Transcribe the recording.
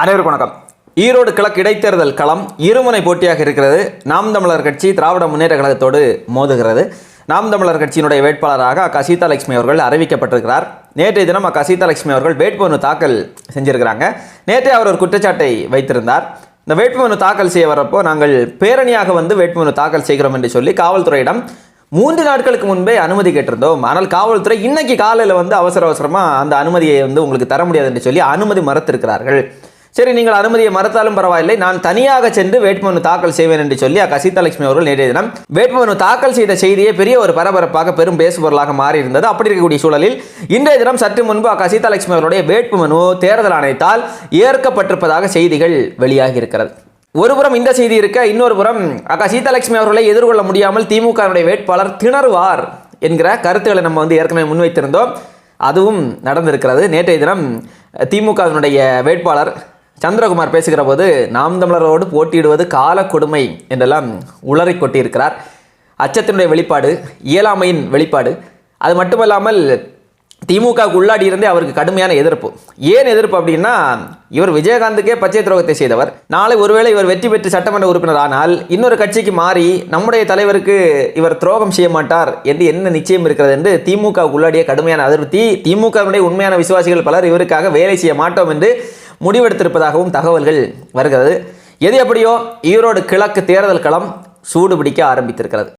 அனைவருக்கும் வணக்கம். ஈரோடு கிழக்கு இடைத்தேர்தல் களம் இருமுனை போட்டியாக இருக்கிறது. நாம் தமிழர் கட்சி திராவிட முன்னேற்ற கழகத்தோடு மோதுகிறது. நாம் தமிழர் கட்சியினுடைய வேட்பாளராக அக்கா சீதாலட்சுமி அவர்கள் அறிவிக்கப்பட்டிருக்கிறார். நேற்றைய தினம் அக்கா சீதாலட்சுமி அவர்கள் வேட்புமனு தாக்கல் செஞ்சிருக்கிறாங்க. நேற்றே அவர் ஒரு குற்றச்சாட்டை வைத்திருந்தார். இந்த வேட்புமனு தாக்கல் செய்ய வரப்போ நாங்கள் பேரணியாக வந்து வேட்புமனு தாக்கல் செய்கிறோம் என்று சொல்லி காவல்துறையிடம் மூன்று நாட்களுக்கு முன்பே அனுமதி கேட்டிருந்தோம். ஆனால் காவல்துறை இன்னைக்கு காலையில் வந்து அவசர அவசரமாக அந்த அனுமதியை வந்து உங்களுக்கு தர முடியாது என்று சொல்லி அனுமதி மறுத்திருக்கிறார்கள். சரி நீங்கள் அனுமதியை மறுத்தாலும் பரவாயில்லை. நான் தனியாக சென்று வேட்புமனு தாக்கல் செய்வேன் என்று சொல்லி அக்கா சீதாலட்சுமி அவர்கள் நேற்றைய தினம் வேட்புமனு தாக்கல் செய்த செய்தியே பெரிய ஒரு பரபரப்பாக பெரும் பேசுபொருளாக மாறியிருந்தது. அப்படி இருக்கக்கூடிய சூழலில் இன்றைய தினம் சற்று முன்பு அக்கா சீதாலட்சுமி அவருடைய வேட்புமனு தேர்தல் ஆணையத்தால் ஏற்கப்பட்டிருப்பதாக செய்திகள் வெளியாகி இருக்கிறது ஒருபுறம் இந்த செய்தி இருக்க இன்னொரு புறம் அக்கா சீதாலட்சுமி அவர்களை எதிர்கொள்ள முடியாமல் திமுகவினுடைய வேட்பாளர் திணறுவார் என்கிற கருத்துக்களை நம்ம வந்து ஏற்கனவே முன்வைத்திருந்தோம். அதுவும் நடந்திருக்கிறது. நேற்றைய தினம் திமுகவினுடைய வேட்பாளர் சந்திரகுமார் பேசுகிற போது நாம் தமிழரோடு போட்டியிடுவது கால கொடுமை என்றெல்லாம் உளறி கொட்டியிருக்கிறார். அச்சத்தினுடைய வெளிப்பாடு இயலாமையின் வெளிப்பாடு. அது மட்டுமல்லாமல் திமுகவுக்கு உள்ளாடி இருந்தே அவருக்கு கடுமையான எதிர்ப்பு. ஏன் எதிர்ப்பு அப்படின்னா இவர் விஜயகாந்துக்கே பச்சை துரோகத்தை செய்தவர். நாளை ஒருவேளை இவர் வெற்றி பெற்று சட்டமன்ற உறுப்பினர் ஆனால் இன்னொரு கட்சிக்கு மாறி நம்முடைய தலைவருக்கு இவர் துரோகம் செய்ய மாட்டார் என்று என்ன நிச்சயம் இருக்கிறது என்று திமுகவுக்கு உள்ளாடிய கடுமையான அதிருப்தி திமுகவினுடைய உண்மையான விசுவாசிகள் பலர் இவருக்காக வேலை செய்ய மாட்டோம் என்று முடிவெடுத்திருப்பதாகவும் தகவல்கள் வருகிறது. எது எப்படியோ ஈரோடு கிழக்கு தேர்தல் களம் சூடு பிடிக்க ஆரம்பித்திருக்கிறது.